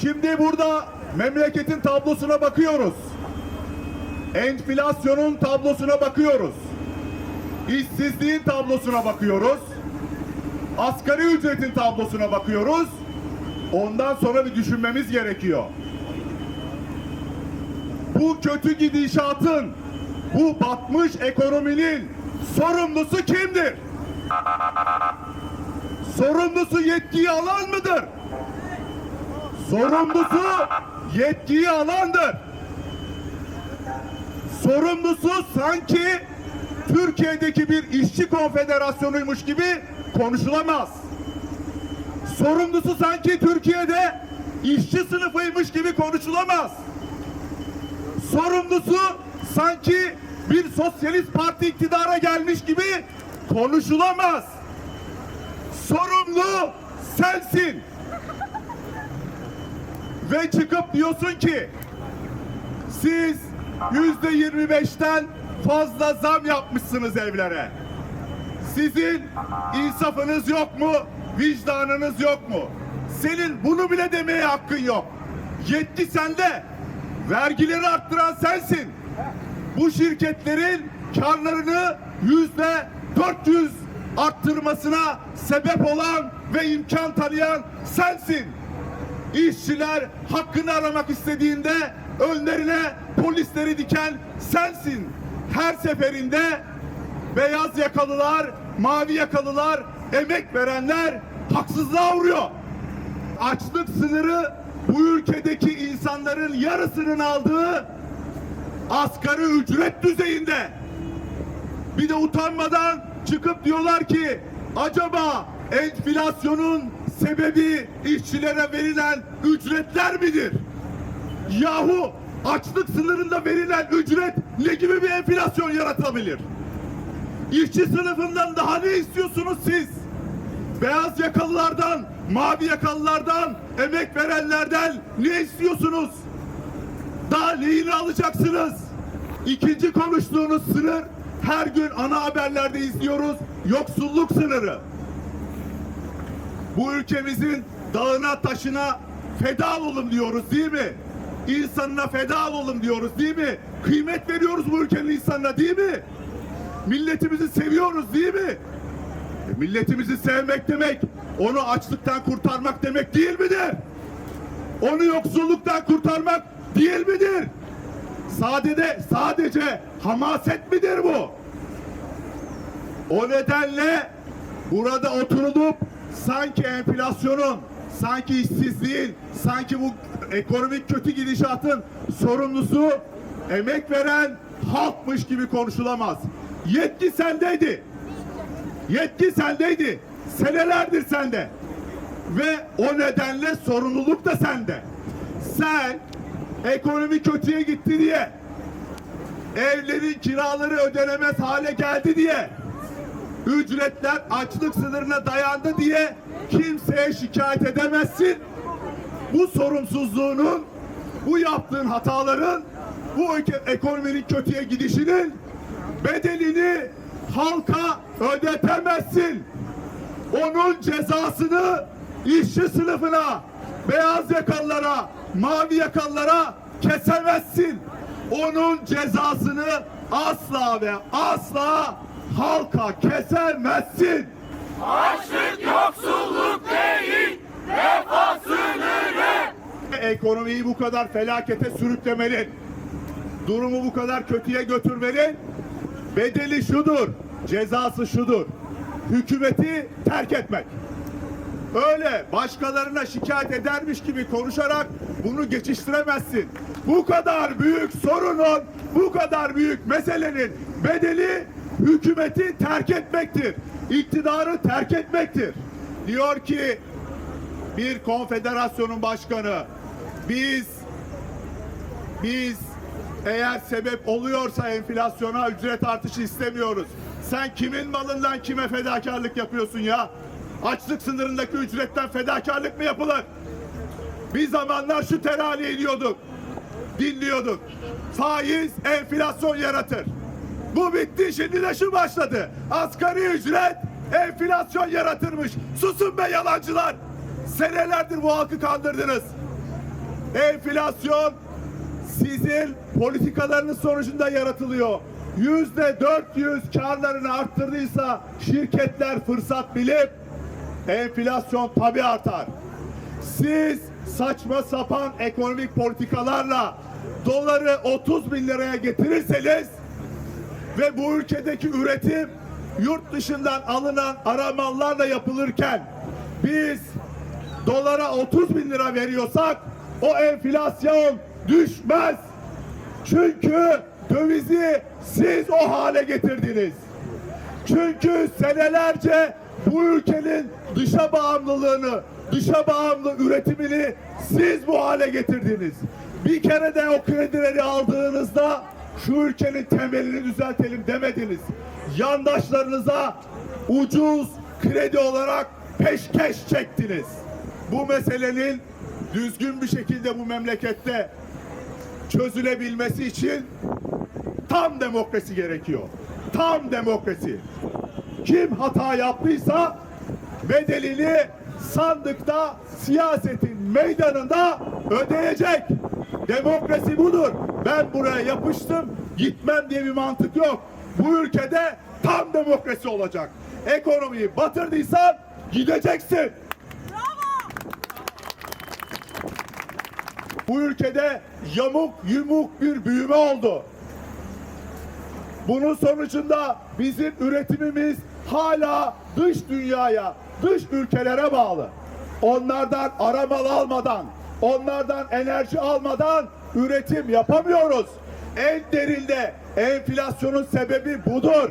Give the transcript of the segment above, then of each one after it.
Şimdi burada memleketin tablosuna bakıyoruz. Enflasyonun tablosuna bakıyoruz. İşsizliğin tablosuna bakıyoruz. Asgari ücretin tablosuna bakıyoruz. Ondan sonra bir düşünmemiz gerekiyor. Bu kötü gidişatın, bu batmış ekonominin sorumlusu kimdir? Sorumlusu yetkiyi alan mıdır? Sorumlusu yetkiyi alandır. Sorumlusu sanki Türkiye'deki bir işçi konfederasyonuymuş gibi konuşulamaz. Sorumlusu sanki Türkiye'de işçi sınıfıymış gibi konuşulamaz. Sorumlusu sanki bir sosyalist parti iktidara gelmiş gibi konuşulamaz. Sorumlu sensin. Ve çıkıp diyorsun ki siz yüzde yirmi beşten fazla zam yapmışsınız evlere. Sizin insafınız yok mu? Vicdanınız yok mu? Senin bunu bile demeye hakkın yok. Yetki sende. Vergileri arttıran sensin. Bu şirketlerin karlarını yüzde 400 arttırmasına sebep olan ve imkan tanıyan sensin. İşçiler hakkını aramak istediğinde önlerine polisleri diken sensin. Her seferinde beyaz yakalılar, mavi yakalılar, emek verenler haksızlığa uğruyor. Açlık sınırı bu ülkedeki insanların yarısının aldığı asgari ücret düzeyinde. Bir de utanmadan çıkıp diyorlar ki acaba enflasyonun sebebi işçilere verilen ücretler midir? Yahu açlık sınırında verilen ücret ne gibi bir enflasyon yaratabilir? İşçi sınıfından daha ne istiyorsunuz siz? Beyaz yakalılardan, mavi yakalılardan, emek verenlerden ne istiyorsunuz? Daha neyini alacaksınız? İkinci konuştuğunuz sınır her gün ana haberlerde izliyoruz. Yoksulluk sınırı. Bu ülkemizin dağına taşına feda olalım diyoruz değil mi? İnsanına feda olalım diyoruz değil mi? Kıymet veriyoruz bu ülkenin insanına değil mi? Milletimizi seviyoruz değil mi? E, milletimizi sevmek demek, onu açlıktan kurtarmak demek değil midir? Onu yoksulluktan kurtarmak değil midir? Sadece sadece hamaset midir bu? O nedenle burada oturulup sanki enflasyonun, sanki işsizliğin, sanki bu ekonomik kötü gidişatın sorumlusu emek veren halkmış gibi konuşulamaz. Yetki sendeydi. Yetki sendeydi. Senelerdir sende. Ve o nedenle sorumluluk da sende. Sen ekonomi kötüye gitti diye evlerin kiraları ödenemez hale geldi diye ücretler açlık sınırına dayandı diye kimseye şikayet edemezsin. Bu sorumsuzluğunun, bu yaptığın hataların, bu ekonominin kötüye gidişinin bedelini halka ödetemezsin. Onun cezasını işçi sınıfına, beyaz yakalılara, mavi yakalılara kesemezsin. Onun cezasını asla ve asla halka kesemezsin. Açlık yoksulluk değil, refah sınırı. Ekonomiyi bu kadar felakete sürüklemenin, durumu bu kadar kötüye götürmenin bedeli şudur, cezası şudur. Hükümeti terk etmek. Öyle başkalarına şikayet edermiş gibi konuşarak bunu geçiştiremezsin. Bu kadar büyük sorunun, bu kadar büyük meselenin bedeli hükümeti terk etmektir. İktidarı terk etmektir. Diyor ki bir konfederasyonun başkanı biz biz eğer sebep oluyorsa enflasyona ücret artışı istemiyoruz. Sen kimin malından kime fedakarlık yapıyorsun ya? Açlık sınırındaki ücretten fedakarlık mı yapılır? Bir zamanlar şu teraliği diyorduk. Dinliyorduk. Faiz enflasyon yaratır. Bu bitti şimdi de şu başladı. Asgari ücret enflasyon yaratırmış. Susun be yalancılar. Senelerdir bu halkı kandırdınız. Enflasyon sizin politikalarınız sonucunda yaratılıyor. Yüzde 400 karlarını arttırdıysa şirketler fırsat bilip enflasyon tabi artar. Siz saçma sapan ekonomik politikalarla doları 30 bin liraya getirirseniz ve bu ülkedeki üretim yurt dışından alınan aramallarla yapılırken biz dolara 30 bin lira veriyorsak o enflasyon düşmez. Çünkü dövizi siz o hale getirdiniz. Çünkü senelerce bu ülkenin dışa bağımlılığını, dışa bağımlı üretimini siz bu hale getirdiniz. Bir kere de o kredileri aldığınızda şu ülkenin temelini düzeltelim demediniz. Yandaşlarınıza ucuz kredi olarak peşkeş çektiniz. Bu meselenin düzgün bir şekilde bu memlekette çözülebilmesi için tam demokrasi gerekiyor. Tam demokrasi. Kim hata yaptıysa bedelini sandıkta siyasetin meydanında ödeyecek. Demokrasi budur. Ben buraya yapıştım gitmem diye bir mantık yok. Bu ülkede tam demokrasi olacak. Ekonomiyi batırdıysan gideceksin. Bu ülkede yamuk yumuk bir büyüme oldu. Bunun sonucunda bizim üretimimiz hala dış dünyaya, dış ülkelere bağlı. Onlardan aramal almadan, onlardan enerji almadan üretim yapamıyoruz. En derinde enflasyonun sebebi budur.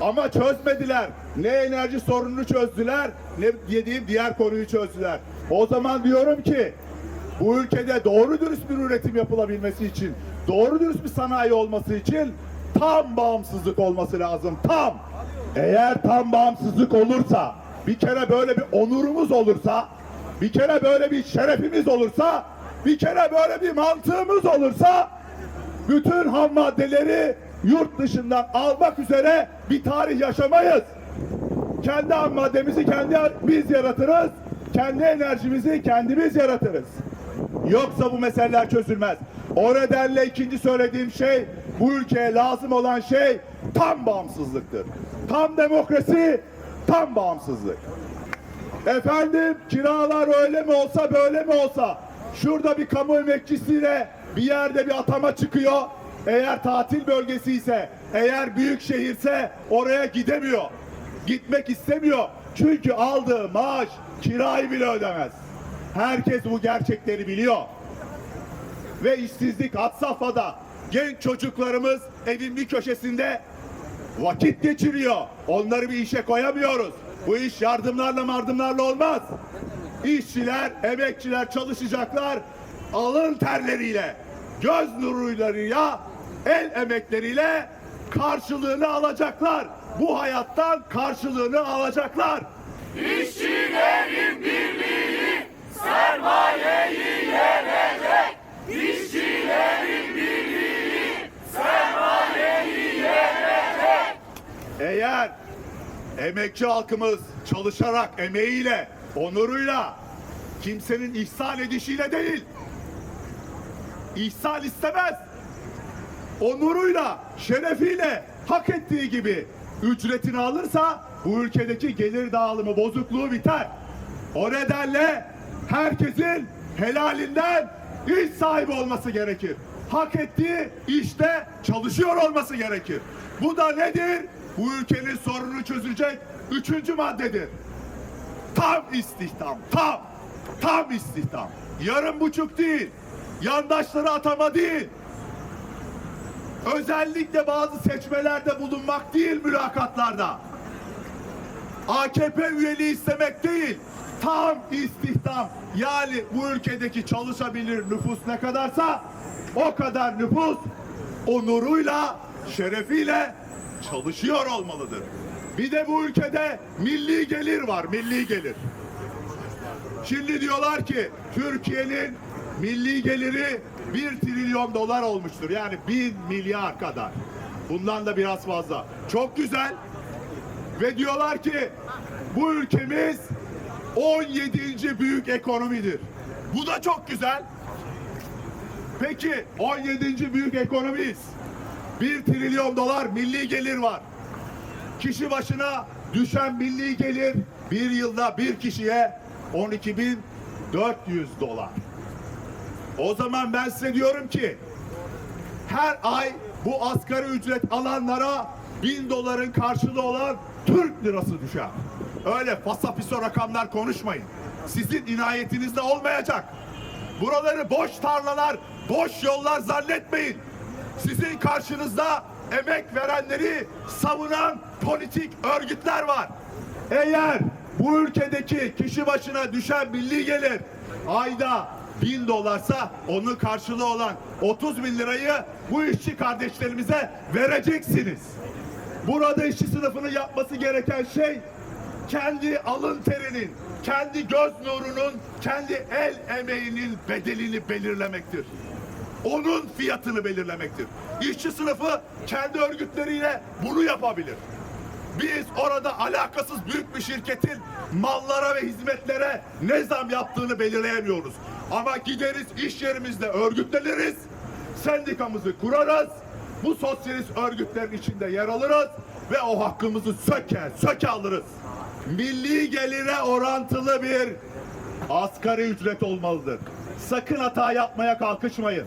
Ama çözmediler. Ne enerji sorununu çözdüler, ne dediğim diğer konuyu çözdüler. O zaman diyorum ki bu ülkede doğru dürüst bir üretim yapılabilmesi için, doğru dürüst bir sanayi olması için tam bağımsızlık olması lazım. Tam. Eğer tam bağımsızlık olursa, bir kere böyle bir onurumuz olursa, bir kere böyle bir şerefimiz olursa, bir kere böyle bir mantığımız olursa, bütün ham maddeleri yurt dışından almak üzere bir tarih yaşamayız. Kendi ham maddemizi kendi biz yaratırız. Kendi enerjimizi kendimiz yaratırız. Yoksa bu meseleler çözülmez. O nedenle ikinci söylediğim şey bu ülkeye lazım olan şey tam bağımsızlıktır. Tam demokrasi, tam bağımsızlık. Efendim kiralar öyle mi olsa böyle mi olsa şurada bir kamu emekçisiyle bir yerde bir atama çıkıyor. Eğer tatil bölgesi ise eğer büyük şehirse oraya gidemiyor. Gitmek istemiyor. Çünkü aldığı maaş kirayı bile ödemez. Herkes bu gerçekleri biliyor. Ve işsizlik had safhada. Genç çocuklarımız evin bir köşesinde vakit geçiriyor. Onları bir işe koyamıyoruz. Bu iş yardımlarla mardımlarla olmaz. İşçiler, emekçiler çalışacaklar. Alın terleriyle, göz nuruyla, el emekleriyle karşılığını alacaklar. Bu hayattan karşılığını alacaklar. İşçilerin birliği sermayeyi yenecek. İşçilerin birliği sermayeyi yenecek. Eğer emekçi halkımız çalışarak emeğiyle, onuruyla, kimsenin ihsal edişiyle değil, ihsal istemez. Onuruyla, şerefiyle, hak ettiği gibi ücretini alırsa bu ülkedeki gelir dağılımı bozukluğu biter. O nedenle herkesin helalinden iş sahibi olması gerekir. Hak ettiği işte çalışıyor olması gerekir. Bu da nedir? Bu ülkenin sorununu çözecek üçüncü maddedir. Tam istihdam, tam, tam istihdam. Yarım buçuk değil, yandaşları atama değil. Özellikle bazı seçmelerde bulunmak değil mülakatlarda. AKP üyeliği istemek değil, tam istihdam. Yani bu ülkedeki çalışabilir nüfus ne kadarsa o kadar nüfus onuruyla, şerefiyle çalışıyor olmalıdır. Bir de bu ülkede milli gelir var, milli gelir. Şimdi diyorlar ki Türkiye'nin milli geliri 1 trilyon dolar olmuştur. Yani 1000 milyar kadar. Bundan da biraz fazla. Çok güzel. Ve diyorlar ki bu ülkemiz 17. büyük ekonomidir. Bu da çok güzel. Peki 17. büyük ekonomiyiz. 1 trilyon dolar milli gelir var. Kişi başına düşen milli gelir bir yılda bir kişiye 12.400 dolar. O zaman ben size diyorum ki her ay bu asgari ücret alanlara 1000 doların karşılığı olan Türk lirası düşer. Öyle fasafiso rakamlar konuşmayın. Sizin inayetinizde olmayacak. Buraları boş tarlalar, boş yollar zannetmeyin. Sizin karşınızda emek verenleri savunan politik örgütler var. Eğer bu ülkedeki kişi başına düşen milli gelir ayda bin dolarsa onun karşılığı olan 30 bin lirayı bu işçi kardeşlerimize vereceksiniz. Burada işçi sınıfının yapması gereken şey kendi alın terinin, kendi göz nurunun, kendi el emeğinin bedelini belirlemektir. Onun fiyatını belirlemektir. İşçi sınıfı kendi örgütleriyle bunu yapabilir. Biz orada alakasız büyük bir şirketin mallara ve hizmetlere ne zam yaptığını belirleyemiyoruz. Ama gideriz iş yerimizde örgütleniriz, sendikamızı kurarız, bu sosyalist örgütlerin içinde yer alırız ve o hakkımızı söke söke alırız. Milli gelire orantılı bir asgari ücret olmalıdır. Sakın hata yapmaya kalkışmayın.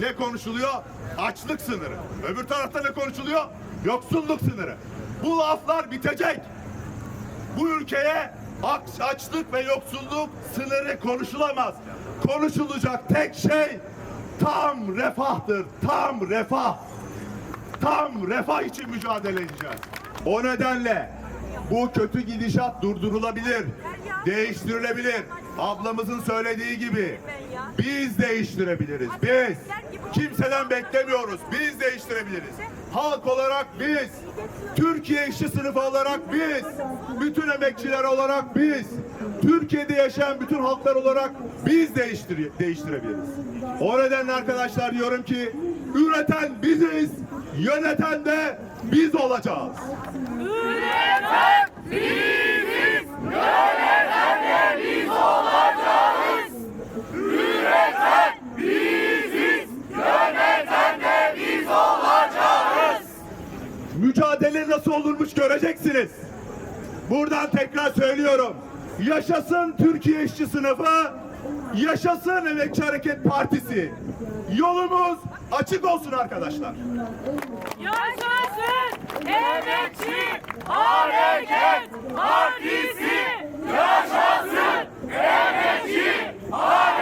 Ne konuşuluyor? Açlık sınırı. Öbür tarafta ne konuşuluyor? Yoksulluk sınırı. Bu laflar bitecek. Bu ülkeye aç- açlık ve yoksulluk sınırı konuşulamaz. Konuşulacak tek şey tam refahtır. Tam refah. Tam refah için mücadele edeceğiz. O nedenle bu kötü gidişat durdurulabilir, değiştirilebilir. Ablamızın söylediği gibi biz değiştirebiliriz. Biz kimseden beklemiyoruz. Biz değiştirebiliriz. Halk olarak biz, Türkiye işçi sınıfı olarak biz, bütün emekçiler olarak biz, Türkiye'de yaşayan bütün halklar olarak biz değiştir değiştirebiliriz. O nedenle arkadaşlar diyorum ki üreten biziz, yöneten de biz olacağız. Üreten biziz, yöneten de biz olacağız. Üreten biziz, yöneten de biz olacağız. Mücadele nasıl olurmuş göreceksiniz. Buradan tekrar söylüyorum. Yaşasın Türkiye işçi sınıfı, yaşasın Emekçi Hareket Partisi. Yolumuz açık olsun arkadaşlar. Yaşasın emekçi hareket partisi. Yaşasın emekçi hareket